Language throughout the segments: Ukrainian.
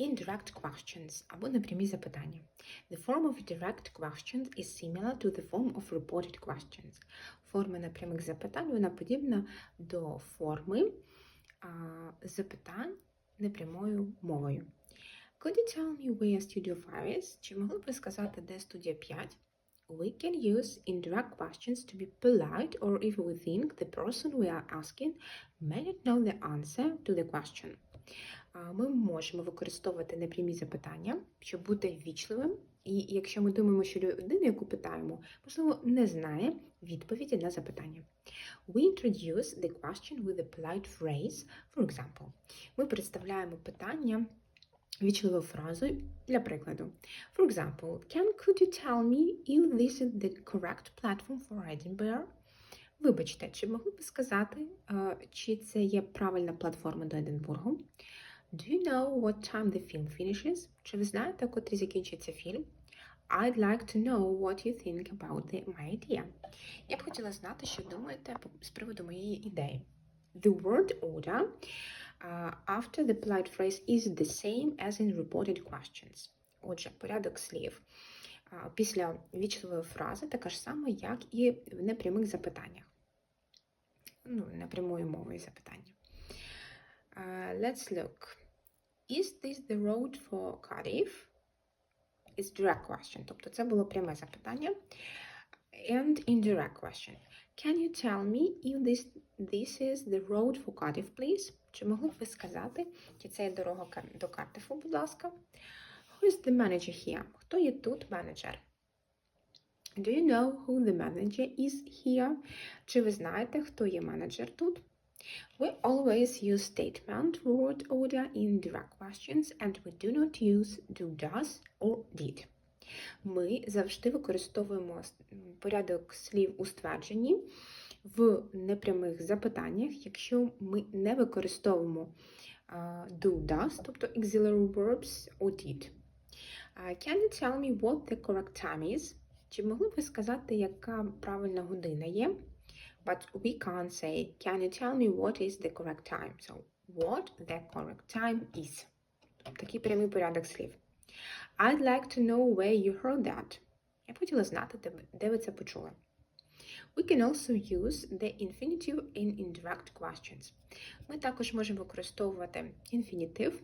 Indirect questions або непрямі запитання. The form of direct questions is similar to the form of reported questions. Форма непрямих запитань вона подібна до форми а, запитань непрямою мовою. Could you tell me where Studio 5 is? Чи могли б ви сказати, де студія 5? We can use indirect questions to be polite or if we think the person we are asking may not know the answer to the question. Ми можемо використовувати непрямі запитання, щоб бути ввічливим. І якщо ми думаємо, що людина, яку питаємо, можливо, не знає відповіді на запитання. We introduce the question with a polite phrase, for example. Ми представляємо питання вічливою фразою для прикладу. For example, can could you tell me if this is the correct platform for Edinburgh? Вибачте, чи могли б сказати, е, чи це є правильна платформа до Единбургу? Do you know what time the film finishes? Чи ви знаєте, котрі закінчиться фільм? I'd like to know what you think about the, my idea. Я б хотіла знати, що думаєте з приводу моєї ідеї. The word order uh, after the polite phrase is the same as in reported questions. Отже, порядок слів а, після вічливої фрази така ж сама, як і в непрямих запитаннях. Ну, непрямою мовою запитання. Uh, let's look. Is this the road for Cardiff? It's direct question. Тобто це було пряме запитання. And indirect question. Can you tell me if this, this is the road for Cardiff, please? Чи могли б ви сказати, чи це є дорога до Картифу, будь ласка? Who is the manager here? Хто є тут менеджер? Do you know who the manager is here? Чи ви знаєте, хто є менеджер тут? We always use statement word order in direct questions and we do not use do, does or did. Ми завжди використовуємо порядок слів у ствердженні в непрямих запитаннях, якщо ми не використовуємо do, does, тобто auxiliary verbs or did. Can you tell me what the correct time is? Чи могли б ви сказати, яка правильна година є? But we can't say, can you tell me what is the correct time? So, what the correct time is. Такий прямий порядок слів. I'd like to know where you heard that. Я б хотіла знати, де ви, це почули. We can also use the infinitive in indirect questions. Ми також можемо використовувати інфінітив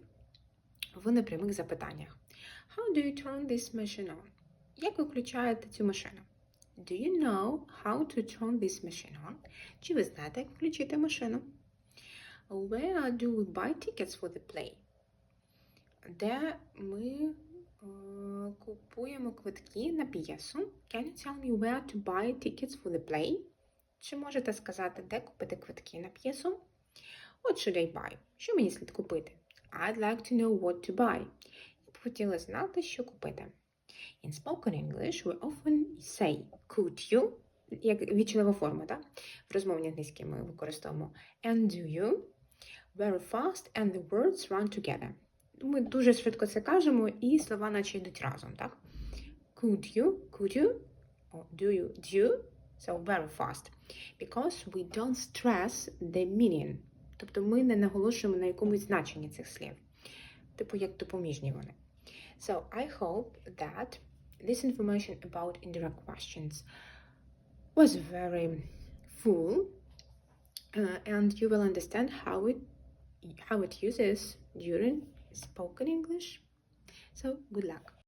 в непрямих запитаннях. How do you turn this machine on? Як ви включаєте цю машину? Do you know how to turn this machine on? Чи ви знаєте, як включити машину? Where do we buy tickets for the play? Де ми е, купуємо квитки на п'єсу? Can you tell me where to buy tickets for the play? Чи можете сказати, де купити квитки на п'єсу? What should I buy? Що мені слід купити? I'd like to know what to buy. Я б хотіла знати, що купити. In spoken English we often say could you, як вічлива форма, так? В розмовній англійській ми використовуємо and do you very fast and the words run together. Ми дуже швидко це кажемо, і слова наче йдуть разом, так? Could you, could you, or do you, do, so very fast. Because we don't stress the meaning. Тобто ми не наголошуємо на якомусь значенні цих слів. Типу, як допоміжні вони. So I hope that this information about indirect questions was very full uh, and you will understand how it how it uses during spoken English. So good luck.